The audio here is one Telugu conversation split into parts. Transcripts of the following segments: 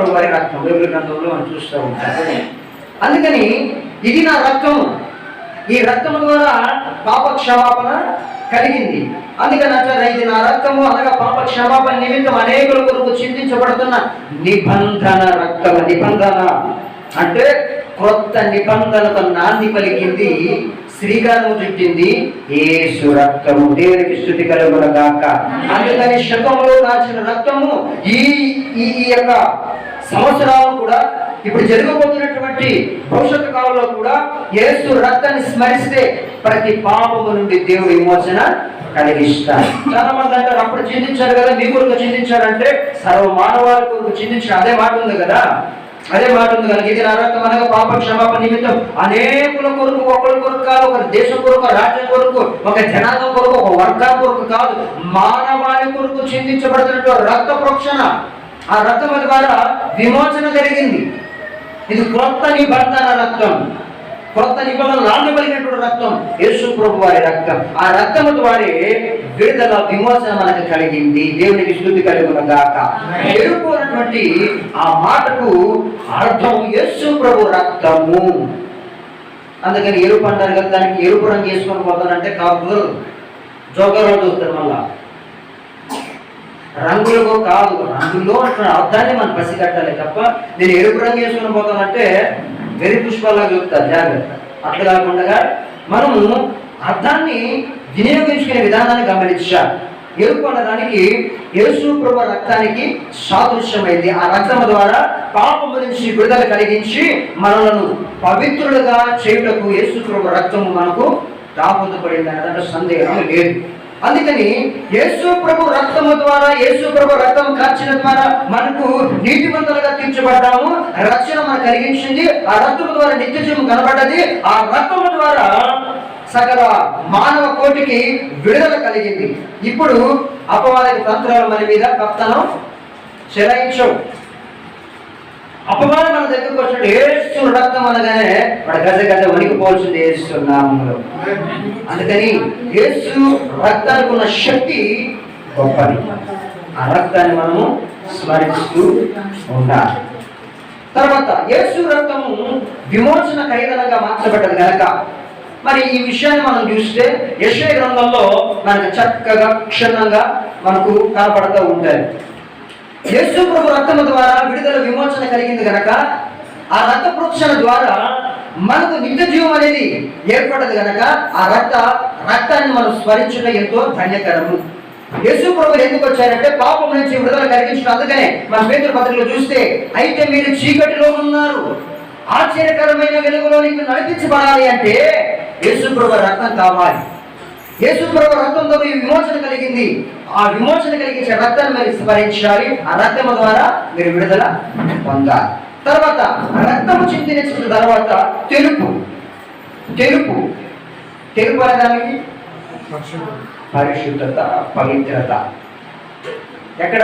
యేసుప్రభు వారి రక్తం బైబిల్ గ్రంథంలో మనం చూస్తూ ఉంటాం. అందుకని ఇది నా రక్తం. ఈ రక్తం ద్వారా పాప క్షమాపణ కలిగింది. అందుకని అంటారు ఇది నా రక్తము. అనగా పాప క్షమాపణ నిమిత్తం అనేకుల కొరకు చింతించబడుతున్న నిబంధన రక్తం నిబంధన. అంటే కొత్త నిబంధనతో నాంది పలికింది శ్రీకారం చుట్టింది ఏసు రక్తము. దేవునికి స్థుతి కలుగుల గాక అందుకని శకంలో కాల్చిన రక్తము ఈ ఈ యొక్క సంవత్సరాలు కూడా ఇప్పుడు జరగబోతున్నటువంటి భవిష్యత్తు కాలంలో కూడా యేసు రక్తాన్ని స్మరిస్తే ప్రతి పాపము నుండి దేవుడు విమోచన కలిగిస్తాడు. చాలా మంది అంటారు అప్పుడు చింతించారు కదా మీ కొరకు చింతించారంటే సర్వ మానవాళి కొరకు చింతించారు అదే మాట ఉంది కదా. అదే మాట ఉంది కనుక ఇది నరకం అనగా పాప క్షమాపణ నిమిత్తం అనేకుల కొరకు ఒకరి కొరకు కాదు ఒక దేశం కొరకు ఒక రాజ్యం కొరకు ఒక జనాభా కొరకు ఒక వర్గం కొరకు కాదు మానవాళి కొరకు చింతించబడుతున్నటువంటి రక్త ప్రోక్షణ. ఆ రక్తం ద్వారా విమోచన జరిగింది ఇది కొత్త నిబంధన రక్తం. కొత్త నిబంధన నాన్న రక్తం. యేసు ప్రభు వారి రక్తం. ఆ రక్తము ద్వారా విడుదల విమోచన మనకు కలిగింది. దేవునికి స్థుతి కలుగున గాక ఎరుపు అన్నటువంటి ఆ మాటకు అర్థం యేసు ప్రభు రక్తము. అందుకని ఎరుపు అంటారు కదా దానికి ఎరుపు రంగు వేసుకొని పోతానంటే కాదు. జోగర్లో చూస్తారు మళ్ళా. రంగులకు కాదు రంగుల్లో అంటున్న అర్థాన్ని మనం పసిగట్టాలి తప్ప నేను ఎరుపు రంగు వేసుకుని పోతానంటే వెరి పుష్పాలుగా చూపుతారు జాగ్రత్త. అట్లా కాకుండా మనము అర్థాన్ని వినియోగించుకునే విధానాన్ని గమనించాలి ఎరుపు అన్నదానికి యేసు ప్రభు రక్తానికి సాదృశ్యమైంది. ఆ రక్తము ద్వారా పాపము నుంచి విడుదల కలిగించి మనలను పవిత్రులుగా చేయుటకు యేసు ప్రభు రక్తము మనకు రాబోతుపడింది అనే సందేహం లేదు. అందుకని యేసు ప్రభు రక్తము ద్వారా యేసు ప్రభు రక్తం కార్చిన ద్వారా మనకు నీతివంతులుగా తీర్చబడ్డాము. రక్షణ మనకు కలిగించింది. ఆ రక్తము ద్వారా నిత్యజీవం కనబడ్డది. ఆ రక్తము ద్వారా సకల మానవ కోటికి విడుదల కలిగింది. ఇప్పుడు అపవాదిక తంత్రాలు మన మీద కప్తనం చెలాయించవు. అపవాదం మన దగ్గరకు వచ్చినట్టు ఏడుస్తున్న రక్తం అనగానే మన గజ గజ వణికిపోవాల్సింది ఏడుస్తున్నాము అందుకని ఏసు రక్తానికి ఉన్న శక్తి గొప్పది. ఆ రక్తాన్ని మనము స్మరిస్తూ ఉండాలి. తర్వాత యేసు రక్తము విమోచన ఖైదనంగా మార్చబడ్డది కనుక మరి ఈ విషయాన్ని మనం చూస్తే యశ్వ గ్రంథంలో మనకు చక్కగా క్షుణ్ణంగా మనకు కనపడుతూ ఉంటాయి. యేసు ప్రభు రక్తము ద్వారా విడుదల విమోచన కలిగింది కనుక ఆ రక్త ప్రోక్షణ ద్వారా మనకు నిత్య జీవం అనేది ఏర్పడదు కనుక ఆ రక్త రక్తాన్ని మనం స్మరించడం ఎంతో ధన్యకరము. యేసు ప్రభు ఎందుకు వచ్చారంటే పాపం నుంచి విడుదల కలిగించడం అందుకనే మన పేదల పత్రికలో చూస్తే అయితే మీరు చీకటిలో ఉన్నారు ఆశ్చర్యకరమైన వెలుగులోనికి నడిపించబడాలి అంటే యేసుప్రభ రక్తం కావాలి. యేసుప్రభు రక్తంతో ఈ విమోచన కలిగింది. ఆ విమోచన కలిగించే రక్తాన్ని మీరు స్మరించాలి. ఆ రక్తము ద్వారా మీరు విడుదల పొందాలి. తర్వాత రక్తము చింతించిన తర్వాత తెలుపు. తెలుపు. తెలుపు దానికి పరిశుద్ధత పవిత్రత. ఎక్కడ?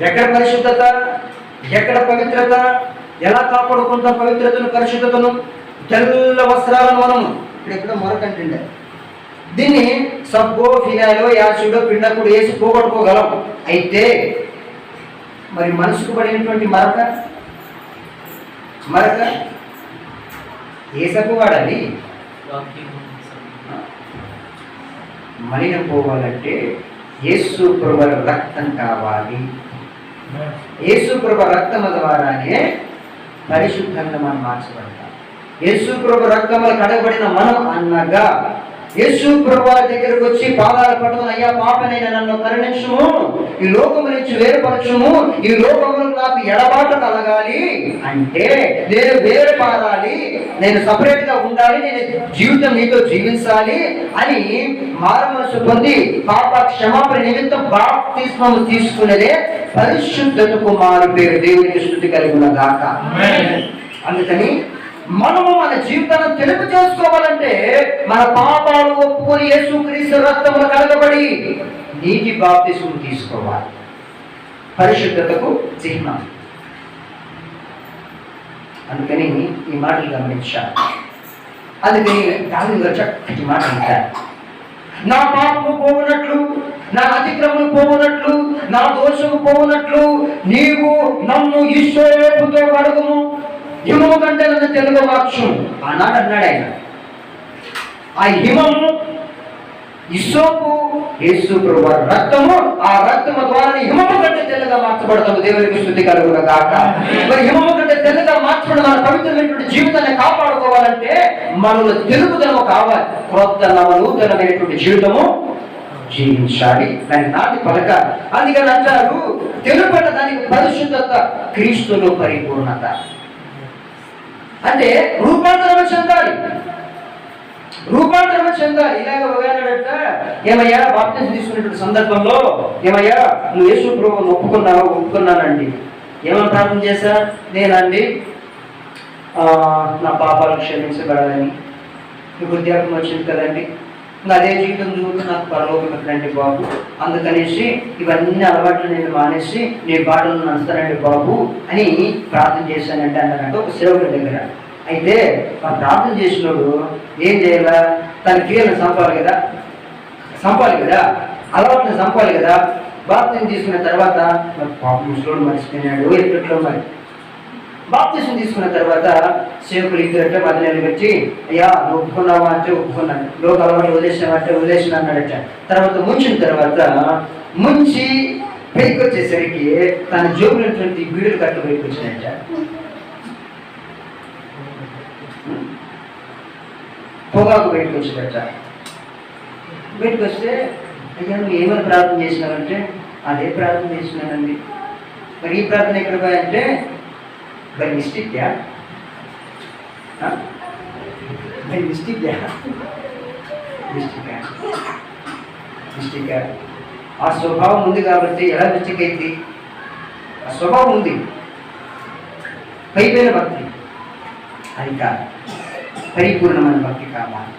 ఎక్కడ పరిశుద్ధత? ఎక్కడ పవిత్రత? ఎలా కాపాడుకుంటాం పవిత్రతను పరిశుద్ధతను? తెల్ల వస్త్రాలను మనం ఇప్పుడు ఎక్కడో మరొకంటుండే దీన్ని సబ్బో ఫినాయిలో యాసిడో పిండకుడు వేసి పోగొట్టుకోగలం. అయితే మరి మనసుకు పడినటువంటి మరక? మరక? ఏ సబ్బు వాడాలి? మలిన పోవాలంటే యేసు ప్రభు రక్తం కావాలి. యేసు ప్రభు రక్తము ద్వారానే పరిశుద్ధంగా మనం మార్చబడతాం. యేసు ప్రభు రక్తములు కడగబడిన మనం అన్నగా యేసు ప్రభు దగ్గరకు వచ్చి పాదాలు పట్టుకుని అయ్యా పాపనైన నన్ను కరుణించుము. ఈ లోకము నుంచి వేరుపరచుము. ఈ లోకములు నాకు ఎడబాటు కలగాలి అంటే నేను వేరు పారాలి నేను సపరేట్గా ఉండాలి. నేను జీవితం నీతో జీవించాలి అని మారమనసు పొంది పాప క్షమాపణ నిమిత్తం బాప్తిస్మము తీసుకునేదే పరిశుద్ధతకు మారు పేరు. దేవునికి స్థుతి కలిగిన దాకా అందుకని మనము మన జీవితాన్ని తెలుపు చేసుకోవాలంటే మన పాపాలు ఒప్పుకొని యేసుక్రీస్తు రక్తములు కలగబడి నీటి బాప్తిసులు తీసుకోవాలి. పరిశుద్ధతకు చిహ్నం. అందుకని ఈ మాటలు గమనించాను అందుకని దాని చక్కటి మాట అంటారు నా పాపము పోవునట్లు నా అతిక్రమము పోవునట్లు నా దోషము పోవునట్లు నీవు నన్ను ఈశ్వరేపుతో కడుగుము. హిమము కంటే నన్ను తెలుగు మార్చు అన్నాడు అన్నాడు ఆయన. ఆ హిమము ఇసోపు యేసు ప్రభు రక్తము ఆ రక్తము ద్వారా హిమము కంటే తెల్లగా మార్చబడతాము దేవునికి స్థుతి కలుగున కాక మరి హిమము కంటే తెల్లగా మార్చబడిన మన పవిత్రమైనటువంటి జీవితాన్ని కాపాడుకోవాలంటే మనలో తెలుగుదనము కావాలి. క్రొత్త నవనూతనమైనటువంటి జీవితము జీవించాలి. దాని నాటి పలక అందుకని అంటారు తెలుపట దానికి పరిశుద్ధత క్రీస్తులో పరిపూర్ణత. అంటే రూపాంతరం చెందాలి. రూపాంతరం చెందాలి. ఇలాగ ఒకనడట ఏమయ్యా బాప్తిజం తీసుకునేటువంటి సందర్భంలో ఏమయ్యా నువ్వు యేసు ప్రభువుని ఒప్పుకున్నావు ఒప్పుకున్నానండి. ఏమని ప్రార్థన చేశా? నేనండి నా పాపాలు క్షమించబడాలని. మీకు వృద్ధాపం వచ్చింది కదండి. ఇంకా అదే జీవితం చూడు నాకు పరలోకం పెట్టండి బాబు? అందుకనేసి ఇవన్నీ అలవాట్లు నేను మానేసి నీ బాటలు నడుస్తానండి బాబు అని ప్రార్థన చేశానంటే అన్నారంటే ఒక సేవకుడి దగ్గర. అయితే ఆ ప్రార్థన చేసినోడు ఏం చేయాలా? తన క్రియలను చంపాలి కదా? చంపాలి కదా? అలవాట్లను చంపాలి కదా? బాప్తిని తీసుకున్న తర్వాత మరి పాప ముసలోడు మర్చిపోయినాడు. ఎట్లట్లో మరి? బాప్తిజం తీసుకున్న తర్వాత సేవకులు ఇద్దరట మధ్యలో పెట్టి అయ్యా నువ్వు ఒప్పుకున్నావా? అంటే ఒప్పుకున్నాను. లోక అలవాటు వదిలేసినావా అంటే వదిలేసిన అన్నాడట. తర్వాత ముంచిన తర్వాత ముంచి పైకి వచ్చేసరికి తన జోబులటువంటి బీడులు కట్టు పైకి వచ్చినాయట పొగాకు బయటకు వచ్చిందట బయటకు వస్తే అయ్యా నువ్వు ఏమని ప్రార్థన చేసినావంటే అదే ప్రార్థన చేసినానండి మరి ఈ ప్రార్థన ఎక్కడ అంటే by mistake yeah by mistake yeah mistake mistake ఆ స్వభావం ఉంది కాబట్టి ఎలా మిస్టేక్ అయింది? ఆ స్వభావం ఉంది. పైపోయిన భక్తి. అది కాదు. పరిపూర్ణమైన భక్తి కావాలి.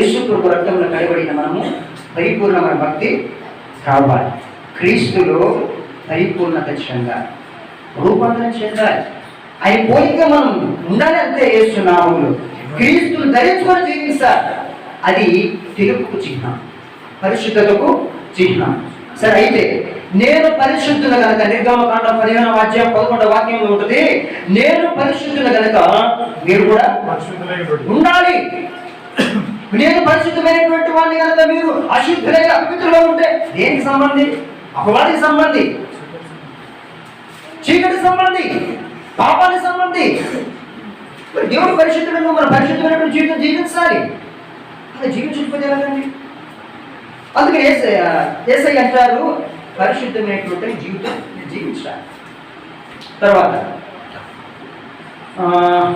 యేసు రక్తంలో కడబడిన మనము పరిపూర్ణమైన భక్తి కావాలి. క్రీస్తులో పరిపూర్ణత చెందాలి. రూపాంతరం చెందాలి. ఆయన పోలిక మనం ఉండాలి అంతే యేసునామములు క్రీస్తును ధరించుకొని జీవించాలి. అది తెలుపుకు చిహ్నం. పరిశుద్ధతకు చిహ్నం. సరే అయితే నేను పరిశుద్ధులు కనుక నిర్గమకాండం పదిహేను వాక్యం పదకొండవ వాక్యంలో ఉంటుంది. నేను పరిశుద్ధులు కనుక మీరు కూడా. ఉండాలి. నేను పరిశుద్ధమైనటువంటి వాడిని కనుక మీరు అశుద్ధులైన అపవిత్రులో ఉంటే దేనికి సంబంధి? అపవాదికి సంబంధి? చీకటి సంబంధి పాపానికి సంబంధి. మరి దేవుడు పరిశుద్ధులను మన పరిశుద్ధమైనటువంటి జీవితం జీవించాలి. అలా జీవించకపోతే ఎలాగండి? అందుకని ఏసయ్య ఏసయ్య అంటారు పరిశుద్ధమైనటువంటి జీవితం జీవించాలి. తర్వాత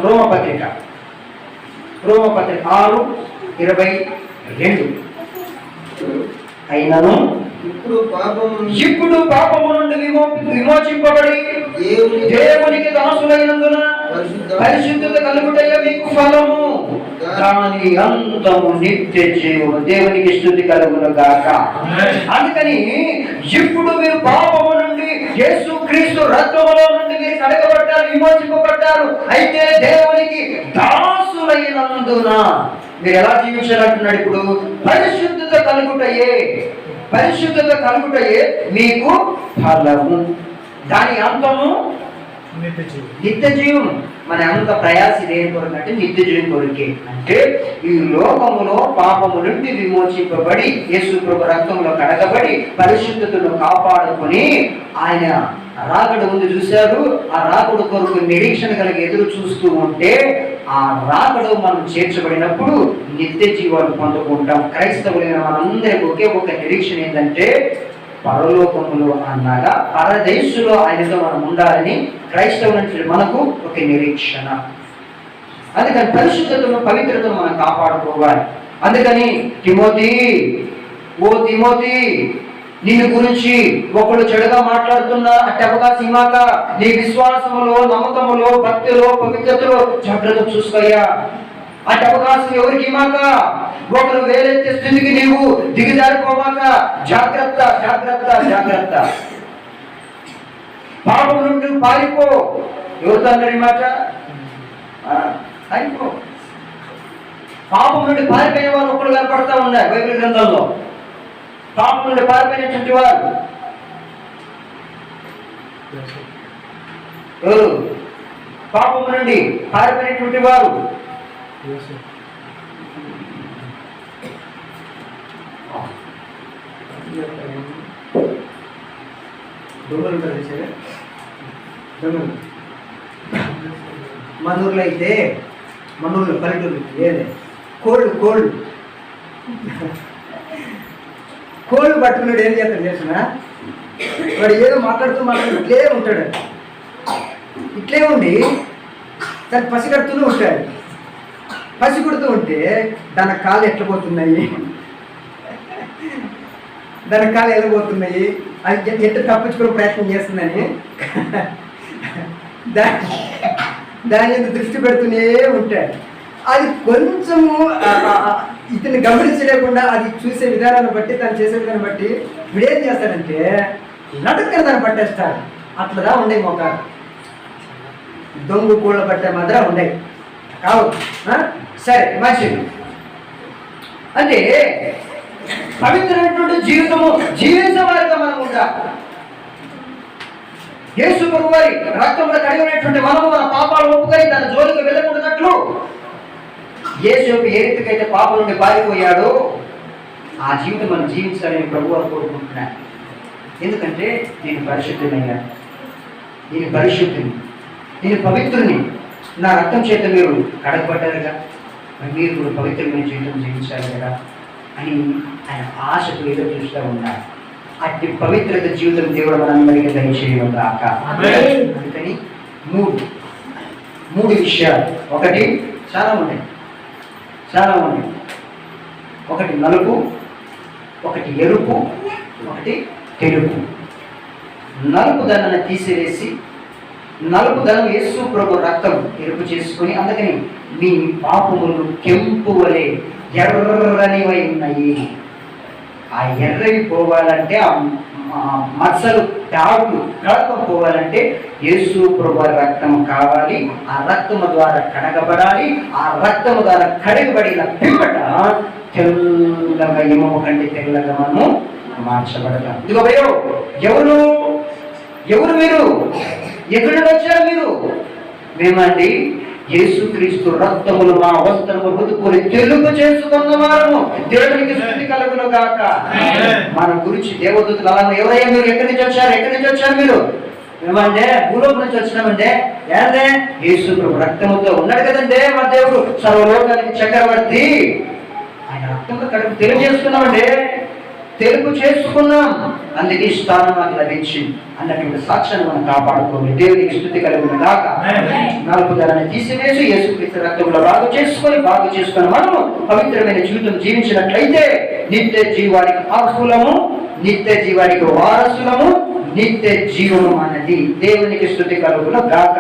రోమపత్రిక. రోమపత్రిక ఆరు ఇరవై రెండు. అయినను ఇప్పుడు పాపము ఇప్పుడు పాపము నుండి విమో విమోచింపబడి దేవునికి దాసులైనందున పరిశుద్ధత కలుగుటయ్య మీకు ఫలము. దాని అంతము నిత్య జీవము. దేవునికి స్థుతి కలుగును గాక. అందుకని ఇప్పుడు మీరు పాపము నుండి యేసు క్రీస్తు రక్తములో నుండి మీరు కడగబడ్డారు విమోచింపబడ్డారు. అయితే దేవునికి దాసులైనందున మీరు ఎలా జీవించాలంటున్నాడు ఇప్పుడు? పరిశుద్ధత కలుగుటయే. పరిశుద్ధత కలుగుటయే మీకు ఫలము. దాని అంతము నిత్య జీవం. మన అంత ప్రయాస దేని కొరకు అంటే నిత్య జీవం కొరకే. అంటే ఈ లోకములో పాపము నుండి విమోచింపబడి యేసు ప్రభు రక్తంలో కడగబడి పరిశుద్ధతను కాపాడుకొని ఆయన రాకడ ఉంది చూశారు. ఆ రాకడు కొరకు నిరీక్షణ కలిగి ఎదురు చూస్తూ ఉంటే ఆ రాకడు మనం చేర్చబడినప్పుడు నిత్య జీవాలు పొందుకుంటాం. క్రైస్తవులైన మనందరికి ఒకే ఒక నిరీక్షణ ఏంటంటే పరలోకములో అనగా పరదేశులో ఆయనతో మనం ఉండాలని క్రైస్తవుల మనకు ఒక నిరీక్షణ. అందుకని పరిశుద్ధతను పవిత్రతను మనం కాపాడుకోవాలి. అందుకని తిమోతి ఓ తిమోతి నిన్ను గురించి ఒకళ్ళు చెడుగా మాట్లాడుతున్నా అట్టి అవకాశం నీ విశ్వాసములో నమ్మకములో భక్తిలో పవిత్రతలో జాగ్రత్త చూసుకోయ్యా. అటు అవకాశం ఎవరికి ఇవ్వక? ఒకరు వేలెత్తే స్థితికి నీవు దిగజారిపోవాక. జాగ్రత్త జాగ్రత్త జాగ్రత్త. పాపం నుండి పారిపో. ఎవరితో అన్నారు మాట? పారిపో. పాపం నుండి పారిపోయే వారు ఒకళ్ళు కనపడతా ఉన్నారు బైబిల్ గ్రంథంలో. పాపం నుండి పారిపోయినటువంటి వారు. పాపం నుండి పారిపోయినటువంటి వారు. దొంగలు ఉంటారు చూసారా? దొంగలు మన ఊర్లో అయితే మన ఊర్లో పల్లెటూరు ఏదే కోళ్ళు కోళ్ళు కోళ్ళు పట్టుకున్నాడు ఏం చేస్తాడు చేసిన వాడు ఏదో మాట్లాడుతూ మాట్లాడుతూ ఇట్లే ఉంటాడు. ఇట్లే ఉండి దాన్ని పసిగడుతూనే ఉంటాడు. పసి కొడుతూ ఉంటే దాని కాళ్ళు ఎట్లా పోతున్నాయి? దాని కాళ్ళు ఎలా పోతున్నాయి? అది ఎ- ఎట్లా తప్పించుకునే ప్రయత్నం చేస్తుందని దాని దాని మీద దృష్టి పెడుతూనే ఉంటాడు. అది కొంచెము ఆ, ఇతన్ని గమనించలేకుండా అది చూసే విధానాన్ని బట్టి తను చేసే విధానం బట్టి వీడేం చేస్తాడంటే నడుక్కని దాన్ని పట్టేస్తాడు. అట్లదా ఉండే మొక్క దొంగ కూళ్ళ పట్టే మాత్రం ఉన్నాయి కావు సరే మంచిది అంటే పవిత్రమైనటువంటి జీవితము జీవించవారిగా మనం ఉండాలి యేసు ప్రభు వారి రక్తంలో కడిగినటువంటి మనము మన పాపాలు ఒప్పుకొని తన జోలికి వెళ్ళకూడదట్లు యేసు ఏ రీతికైతే పాపం నుండి పారిపోయాడో ఆ జీవితం మనం జీవించాలని ప్రభు వారు కోరుకుంటున్నాడు ఎందుకంటే నేను పరిశుద్ధమైన నేను పరిశుద్ధిని నేను పవిత్రుని నా రక్తం చేత మీరు కడగబడ్డారుగా. మరి మీరు కూడా పవిత్రమైన జీవితం జీవించాలి కదా అని ఆయన ఆశతో ఎదురు చూస్తూ ఉన్నారు. అట్టి పవిత్రత జీవితం దేవుడు మనందరికీ దయచేయడం. అందుకని మూడు మూడు విషయాలు. ఒకటి చాలా ఉన్నాయి. చాలా ఉన్నాయి. ఒకటి నలుపు ఒకటి ఎరుపు ఒకటి తెలుపు. నలుపు దండన తీసివేసి నలుపు ధనం యేసు ప్రభు రక్తం ఎరుపు చేసుకుని అందుకని మీ పాపములు కెంపు వలె ఎర్రనివై ఉన్నాయి ఆ ఎర్రవి పోవాలంటే ఆ మచ్చలు తాగులు కడప పోవాలంటే యేసు ప్రభు రక్తం కావాలి. ఆ రక్తము ద్వారా కడగబడాలి. ఆ రక్తము ద్వారా కడగబడిన పిమ్మట తెల్లగా ఇమము కంటే తెల్లగా మనము మార్చబడతాం. ఇదిగో భయో ఎవరు? ఎవరు మీరు? ఎక్కడి వచ్చారు మీరు? మేమండి యేసుక్రీస్తు రక్తములు మా వస్త్రము రుదుకొని తెలుగు చేసుకున్న వారము. దేవునికి స్థుతి కలుగును గాక. మన గురించి దేవదూతలు అలా ఎవరయ్యా మీరు? ఎక్కడి నుంచి వచ్చారు? ఎక్కడి నుంచి వచ్చారు మీరు? మేమంటే భూలోకం నుంచి వచ్చినామంటే ఏందే యేసు రక్తముతో ఉన్నాడు కదండి మా దేవుడు. సర్వలోకానికి చక్రవర్తి. ఆయన రక్తంలో కడుపు తెలుగు చేసుకున్నామండి తెలుగు చేసుకున్నాం. అందుకే స్థానం నాకు లభించింది. అన్నటువంటి సాక్ష్యాన్ని మనం కాపాడుకోవాలి. దేవునికి స్థుతి కలిగిన దాకా. నలుపు ధరని తీసివేసి యేసుక్రీస్తు రక్తంలో బాగు చేసుకొని బాగు చేసుకొని మనము పవిత్రమైన జీవితం జీవించినట్లయితే నిత్య జీవానికి అర్హులము నిత్య జీవానికి వారసులము నిత్య జీవము అన్నది దేవునికి స్థుతి కలుగును గాక.